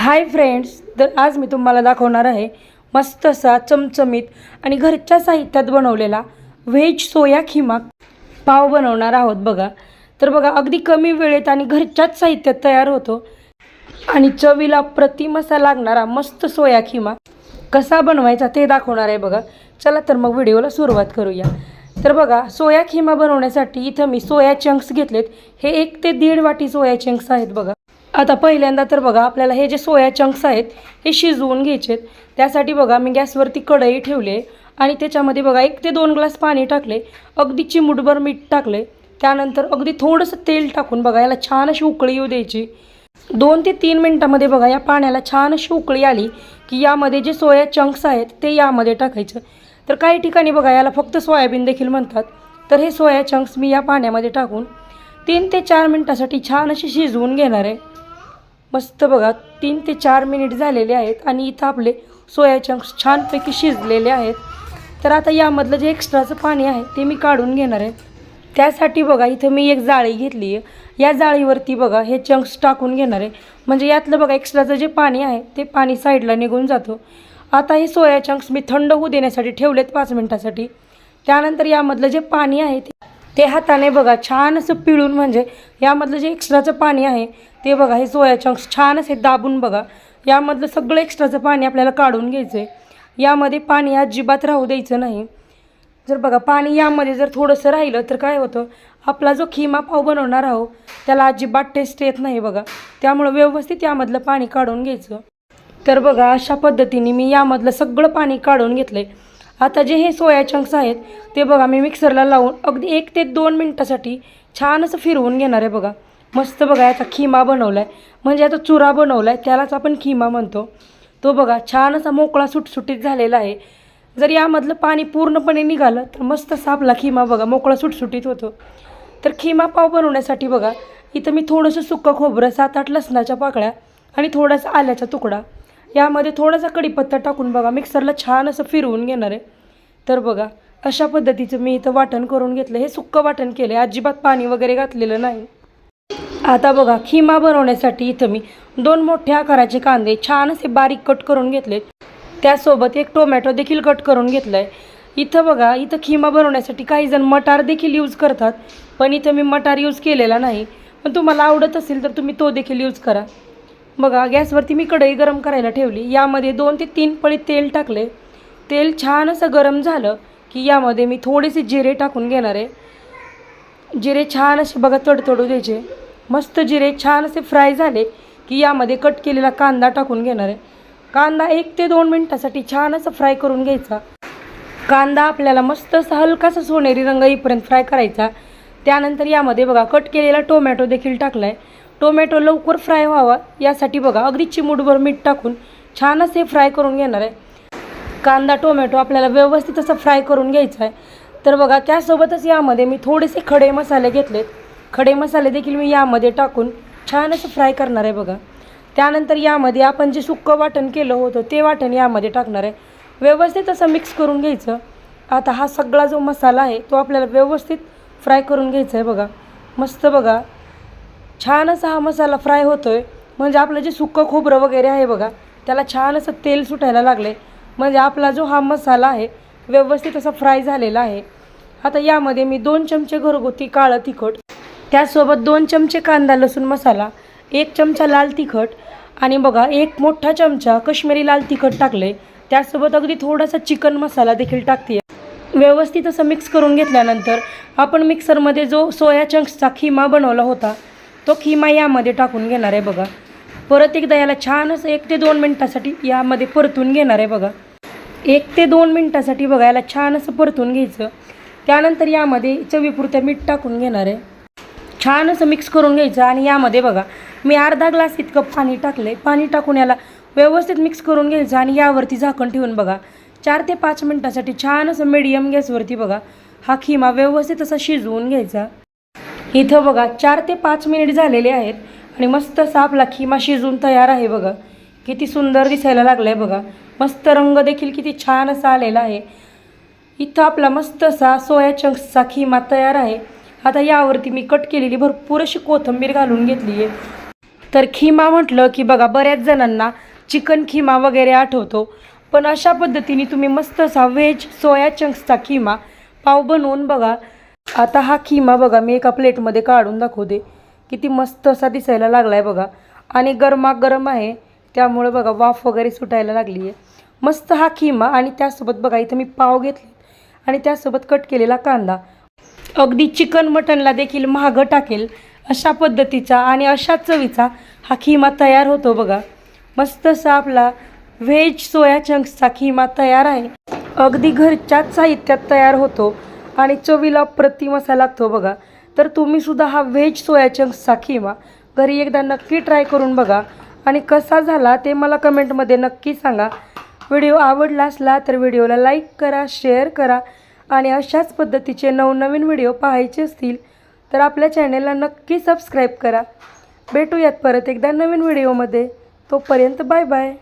Hi friends तर आज मी तुम्हाला दाखवणार आहे मस्त असा चमचमीत आणि घरच्या साहित्यात बनवलेला व्हेज सोया खिमा पाव बनवणार आहोत बघा. तर बघा अगदी कमी वेळेत आणि घरच्याच साहित्यात तयार होतो. आणि चवीला प्रतिम असा लागणारा मस्त सोया खिमा कसा बनवायचा ते दाखवणार आहे बघा. चला तर मग व्हिडिओला सुरुवात करूया. तर बघा सोया खिमा बनवण्यासाठी इथं मी सोया चंक्स घेतलेत. हे एक ते दीड वाटी सोया चंक्स आहेत बघा. आता पहिल्यांदा तर बघा आपल्याला हे जे सोया चंक्स आहेत हे शिजवून घ्यायचे आहेत त्यासाठी बघा मी गॅसवरती कढई ठेवले आणि त्याच्यामध्ये बघा एक ते दोन ग्लास पाणी टाकले. अगदी चिमूटभर मीठ टाकले. त्यानंतर अगदी थोडंसं तेल टाकून बघा याला छान अशी उकळी येऊ द्यायची. दोन ते तीन मिनटामध्ये बघा या पाण्याला छान अशी उकळी आली की यामध्ये जे सोया चंक्स आहेत ते यामध्ये टाकायचं. तर काही ठिकाणी बघा याला फक्त सोयाबीन देखील म्हणतात. तर हे सोया चंक्स मी या पाण्यामध्ये टाकून तीन ते चार मिनटासाठी छान अशी शिजवून घेणार आहे. मस्त बघा तीन ते चार मिनिट झालेले आहेत आणि इथं आपले सोया चंक्स छानपैकी शिजलेले आहेत. तर आता यामधलं जे एक्स्ट्राचं पाणी आहे ते मी काढून घेणार आहे. त्यासाठी बघा इथं मी एक जाळी घेतली आहे. या जाळीवरती बघा हे चंक्स टाकून घेणार आहे. म्हणजे यातलं बघा एक्स्ट्राचं जे पाणी आहे ते पाणी साईडला निघून जातं. आता हे सोया चंक्स मी थंड होऊ देण्यासाठी ठेवलेत पाच मिनटासाठी. त्यानंतर यामधलं जे पाणी आहे ते ते हाताने बघा छान असं पिळून म्हणजे यामधलं जे एक्स्ट्राचं पाणी आहे ते बघा हे सोयाच्या चंक्स छान असे दाबून बघा. यामधलं सगळं एक्स्ट्राचं पाणी आपल्याला काढून घ्यायचं आहे यामध्ये पाणी अजिबात राहू द्यायचं नाही. जर बघा पाणी यामध्ये जर थोडंसं राहिलं तर काय होतं? आपला जो खिमा पाव बनवणार आहो त्याला अजिबात टेस्ट येत नाही बघा. त्यामुळं व्यवस्थित यामधलं पाणी काढून घ्यायचं. तर बघा अशा पद्धतीने मी यामधलं सगळं पाणी काढून घेतलं आहे आता जे हे सोया चंक्स आहेत ते बघा मी मिक्सरला लावून अगदी एक ते दोन मिनटासाठी छान असं फिरवून घेणार आहे बघा. मस्त बघा याचा खिमा बनवला आहे म्हणजे याचा चुरा बनवला आहे त्यालाच आपण खिमा म्हणतो. तो बघा छान असा मोकळा सुटसुटीत झालेला आहे. जर यामधलं पाणी पूर्णपणे निघालं तर मस्त असा आपला खिमा बघा मोकळा सुटसुटीत होतो. तर खिमा पाव बनवण्यासाठी बघा इथं मी थोडंसं सुक्कं खोबरं सात आठ लसणाच्या पाकळ्या आणि थोडासा आल्याचा तुकडा. यामध्ये थोडासा कढीपत्ता टाकून बघा. मिक्सरला छान असं फिरवून घेणार आहे. तर बघा अशा पद्धतीचं मी इथं वाटण करून घेतलं. हे सुक्कं वाटण केलं आहे अजिबात पाणी वगैरे घातलेलं नाही. आता बघा खिमा बनवण्यासाठी इथं मी दोन मोठ्या आकाराचे कांदे छान असे बारीक कट करून घेतलेत त्यासोबत एक टोमॅटो देखील कट करून घेतला आहे इथं बघा इथं खिमा बनवण्यासाठी काही जण मटार देखील यूज करतात. पण इथं मी मटार यूज केलेला नाही. पण तुम्हाला आवडत असेल तर तुम्ही तो देखील यूज करा. बघा गॅसवरती मी कढई गरम करायला ठेवली. यामध्ये दोन ते तीन पळी तेल टाकले. तेल छान असं गरम झालं की यामध्ये मी थोडेसे जिरे टाकून घेणार आहे. जिरे छान असे बघा तडतडू द्यायचे. मस्त जिरे छान असे फ्राय झाले की यामध्ये कट केलेला कांदा टाकून घेणार आहे. कांदा एक ते दोन मिनटासाठी छान असं फ्राय करून घ्यायचा. कांदा आपल्याला मस्त असा हलकासा सोनेरी रंग येईपर्यंत फ्राय करायचा. त्यानंतर यामध्ये बघा कट केलेला टोमॅटो देखील टाकला आहे टोमॅटो लवकर फ्राय व्हावा यासाठी बघा अगदी चिमूटभर मीठ टाकून छान असे फ्राय करून घेणार आहे. कांदा टोमॅटो आपल्याला व्यवस्थित असं फ्राय करून घ्यायचा आहे. तर बघा त्यासोबतच यामध्ये मी थोडेसे खडे मसाले घेतलेत. खडे मसाले देखील मी यामध्ये टाकून छान असं फ्राय करणार आहे बघा. त्यानंतर यामध्ये आपण जे सुक्कं वाटण केलं होतं ते वाटण यामध्ये टाकणार आहे. व्यवस्थित असं मिक्स करून घ्यायचं. आता हा सगळा जो मसाला आहे तो आपल्याला व्यवस्थित फ्राय करून घ्यायचा आहे बघा. मस्त बघा. छान असा हा मसाला फ्राय होतो आहे म्हणजे आपलं जे सुक्कं खोबरं वगैरे आहे बघा त्याला छान असं तेल सुटायला लागलं आहे म्हणजे आपला जो हा मसाला आहे व्यवस्थित असा फ्राय झालेला आहे. आता यामध्ये मी दोन चमचे घरगुती काळं तिखट त्यासोबत दोन चमचे कांदा लसूण मसाला एक चमचा लाल तिखट आणि बघा एक मोठा चमचा कश्मीरी लाल तिखट टाकले त्यासोबत अगदी थोडासा चिकन मसाला देखील टाकते. व्यवस्थित असं मिक्स करून घेतल्यानंतर आपण मिक्सरमध्ये जो सोया चंक्सचा खिमा बनवला होता तो खिमा यामध्ये टाकून घेणार आहे बघा. परत एकदा याला छान असं एक ते दोन मिनटासाठी यामध्ये परतून घेणार आहे बघा. एक ते दोन मिनटासाठी बघा याला छान असं परतून घ्यायचं. त्यानंतर यामध्ये चवीपुरत्या मीठ टाकून घेणार आहे. छान असं मिक्स करून घ्यायचं आणि यामध्ये बघा मी अर्धा ग्लास इतकं पाणी टाकलं पाणी टाकून याला व्यवस्थित मिक्स करून घ्यायचं आणि यावरती झाकण ठेवून बघा. चार ते पाच मिनटासाठी छान असं मिडियम गॅसवरती बघा हा खिमा व्यवस्थित असा शिजवून घ्यायचा. इथं बघा चार ते पाच मिनिट झालेले आहेत आणि मस्त असा आपला खिमा शिजून तयार आहे बघा. किती सुंदर दिसायला लागला आहे बघा. मस्त रंग देखील किती छान असा आलेला आहे. इथं आपला मस्त असा सोया चंक्सचा खिमा तयार आहे. आता यावरती मी कट केलेली भरपूर अशी कोथिंबीर घालून घेतली आहे. तर खिमा म्हटलं की बघा बऱ्याच जणांना चिकन खिमा वगैरे आठवतो. पण अशा पद्धतीने तुम्ही मस्त असा व्हेज सोया चंक्सचा खिमा पाव बनवून बघा. आता हा खिमा बघा मी एका प्लेटमध्ये काढून दाखवते. किती मस्त असा दिसायला लागला आहे बघा. आणि गरमागरम आहे. त्यामुळं बघा वाफ वगैरे सुटायला लागली आहे. मस्त हा खिमा आणि त्यासोबत बघा इथं मी पाव घेतले. आणि त्यासोबत कट केलेला कांदा. अगदी चिकन मटनला देखील महागं टाकेल अशा पद्धतीचा आणि अशा चवीचा हा खिमा तयार होतो बघा. मस्त असा आपला व्हेज सोया चंक्सचा खिमा तयार आहे. अगदी घरच्याच साहित्यात तयार होतो. आणि चवीला प्रतिमसा लागतो बघा. तर तुम्हीसुद्धा हा व्हेज सोया चंक्सचा खिमा घरी एकदा नक्की ट्राय करून बघा. आणि कसा झाला ते मला कमेंटमध्ये नक्की सांगा. व्हिडिओ आवडला असला तर व्हिडिओला लाईक करा शेअर करा आणि अशाच पद्धतीचे नवनवीन व्हिडिओ पाहायचे असतील तर आपल्या चॅनेलला नक्की सबस्क्राईब करा. भेटूयात परत एकदा नवीन व्हिडिओमध्ये. तोपर्यंत बाय बाय.